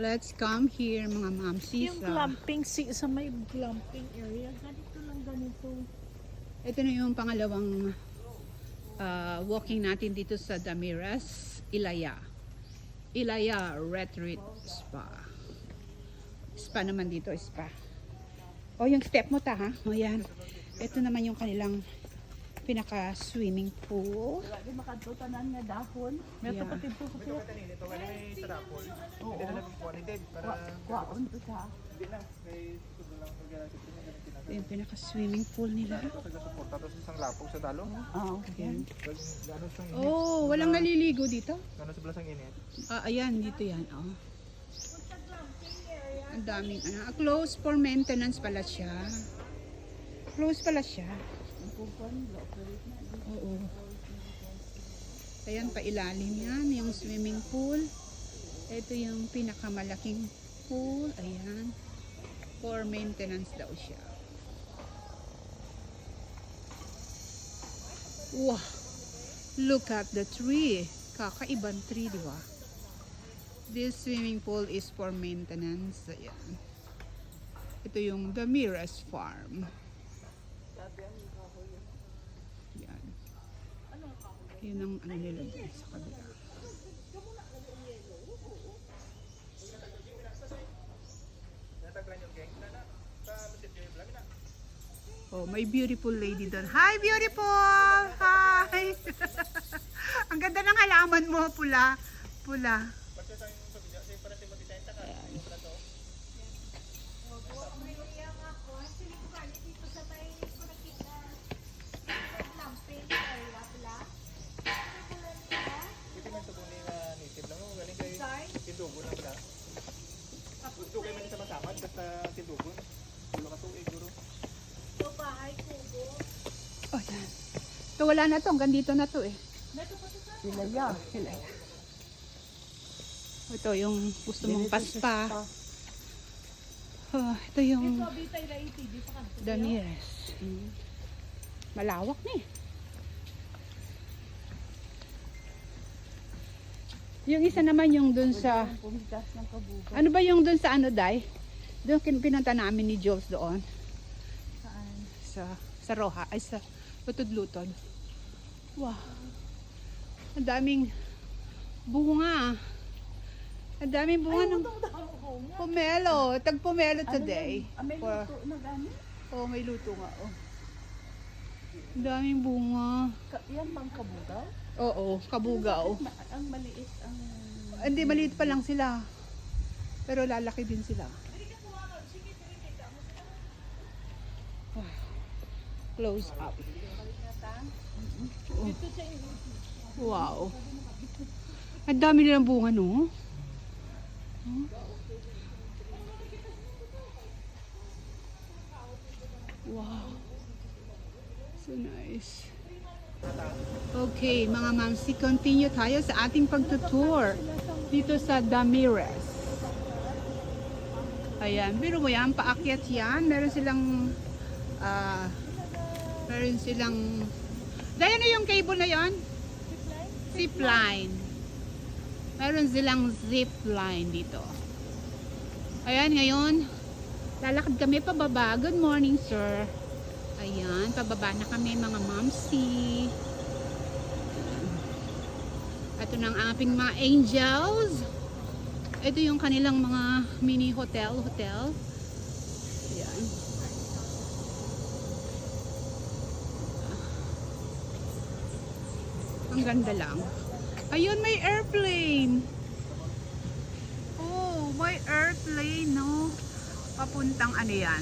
Let's come here mga mamsis. Yung glamping, si, sa may glamping area, ganito lang ganito. Ito na yung pangalawang ah, walking natin dito sa Damiras, Ilaya. Ilaya Retreat Spa. Spa naman dito, spa. O, yung step mo ta, ha? O, yan. Ito naman yung kanilang pinaka-swimming pool. Wala di makadutanan nga dahon. May Yeah. kapatid ko kasi Ito wala may tarapol. Hindi na namin quality para kwaon to sa. hindi na kay sudo lang pag sa. Ito yung pinaka-swimming pool nila. Taga support tapos isang lapog sa dalo. Ah, okay. Oh, walang naliligo dito. Gano'n sa belasang init. Ah, ayan, dito yan. Oh. Ang daming ano. Ah, close for maintenance pala siya. Close pala siya. Oo. Ayan, pailalim yan. Yung swimming pool. Ito yung pinakamalaking pool. Ayan. For maintenance daw siya. Wow! Look at the tree. Kakaibang tree, di ba? This swimming pool is for maintenance. Ayan. Ito yung Damiras Farm. Yan. Yun ang ano nila sa kabila. Oh, may beautiful lady doon. Hi, beautiful! Hi! ang ganda ng halaman mo, pula. Pula. Tindugo. Wala ka tuig guro. Oh, yan. Ito wala na to. Hanggang dito na to eh. Sila ya. Sila yan. Ito yung gusto mong paspa. Oh, ito yung pa. Damires. Mm. Malawak na eh. Yung isa naman yung dun sa... Ano ba yung dun sa ano, Day? Doon kin- pinunta namin ni Jules doon. Saan? Sa, sa Roja. Ay, sa Lutod-Lutod. Wow. Ang daming bunga. Ang daming bunga ng pomelo. Tag pomelo today. Ah, may For- luto na gani? Oh, may luto nga. Oh. Ang daming bunga. Ka- Yan bang kabugaw? Oo, kabugaw. Ang maliit ang... Hindi, maliit pa lang sila. Pero lalaki din sila. Close up. Oh. Wow. Ang dami nilang bunga, no? Huh? Wow. So nice. Okay, mga mamsi, continue tayo sa ating pagtutour dito sa Damires. Ayan, pero mo yan, paakyat yan. Meron silang, ah, meron silang, dahil ano yung cable na yon? Zip line. Meron silang zip line dito. Ayan, ngayon, lalakad kami pababa. Good morning, sir. Ayan, pababa na kami mga mamsi. Ito na ang mga angels. Ito yung kanilang mga mini hotel, hotel. Ayan. Ang ganda lang. Ayun, may airplane. Oh, may airplane, no? Papuntang ano yan?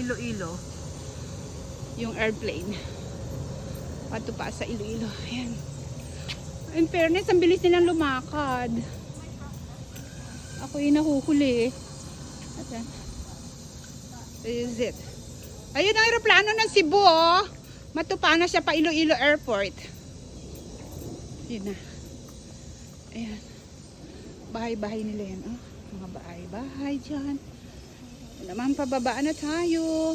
Iloilo. Yung airplane. Pato pa sa Iloilo. Ayan. In fairness, ang bilis nilang lumakad. Ako yung nahuhuli. Ayan. Is it. Ayun ang aeroplano ng Cebu, oh. Matupa na siya pa Iloilo Airport. Yun na. Ayan. Bahay-bahay nila yan, oh. Mga bahay-bahay dyan. Ayan naman, pababaan na tayo.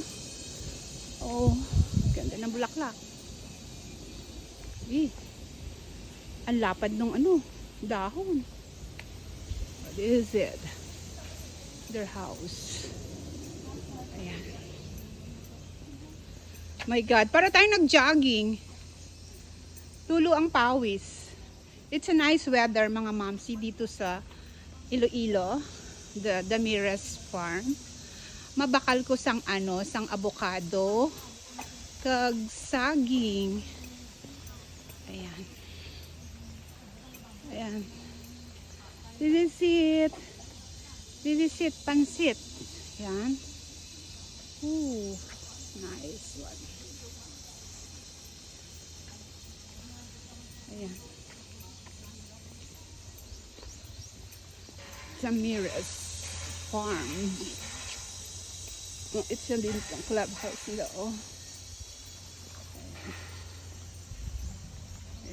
Oh, ganda ng bulaklak. Eh, ang lapad ng ano, dahon. What is it? their house. Ayan. My God, para tayo nag-jogging. Tulo ang pawis. It's a nice weather mga mamsi dito sa Iloilo, the Damires Farm. Mabakal ko sang ano, sang avocado, kag saging. Ayan. Ayan. This is it. This is it, pansit. Ayan. Ooh, nice one. Ayan. Ramirez Farm. Oh, it's a little clubhouse nila, oh.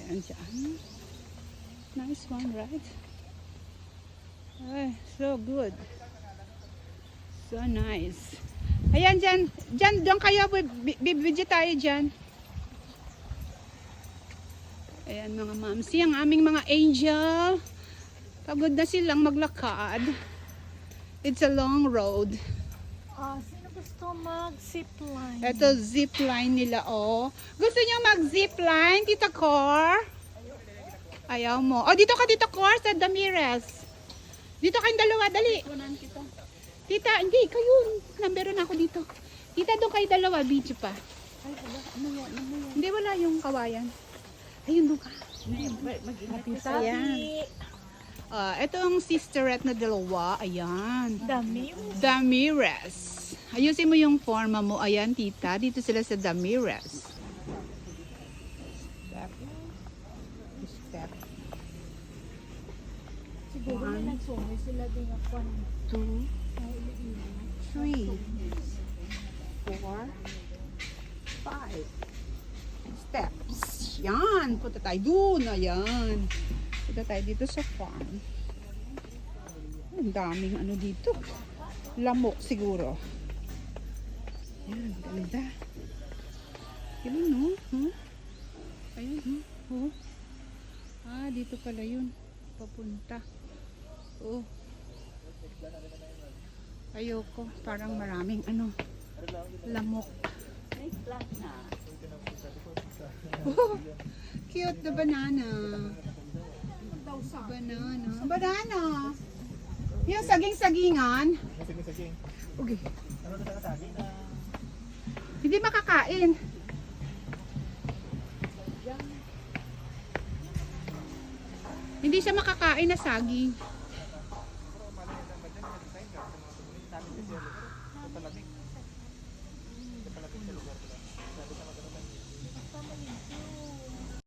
Ayan. Nice one, right? Ay, so good. So nice. Ayan dyan. Dyan, doon kayo. bi- Bibidyo tayo dyan. Ayan mga mamsi. Ang aming mga angel. Pagod na silang maglakad. It's a long road. Ah, sino gusto mag-zip line? Ito zip line nila oh. Gusto niyo mag zip line, Tita Cor? Ayaw mo. Oh, dito ka Tita Cor sa Damirez. Dito kayong dalawa, dali. Tita, hindi, kayo. Nambero na ako dito. Tita, doon kayo dalawa, video pa. Ay, wala. Ano yan? Ano yan? Hindi, wala yung kawayan. Ayun, doon ka. Mag-ingat ka Ayan. Sabi. Ah, ito ang sisterette na dalawa. Ayan. Dami yung Damirez. Ayusin mo yung forma mo. Ayan, tita. Dito sila sa. Step. siguro One. na nagsumoy sila din ako. Two. Three. Four. Five. Steps. Yan. Punta tayo dun. Ayan. Punta tayo dito sa farm. Ang daming ano dito. Lamok siguro. Yan. Ganda. Yun no? Huh? Ayun no? Oh. Ah, dito pala yun. Papunta. Oh. Ayoko. Parang maraming ano. Lamok. Oh, cute the banana. Banana. Banana. Yung saging-sagingan. Sige. Okay. Ano na sa saging na Hindi makakain. Hindi siya makakain na saging.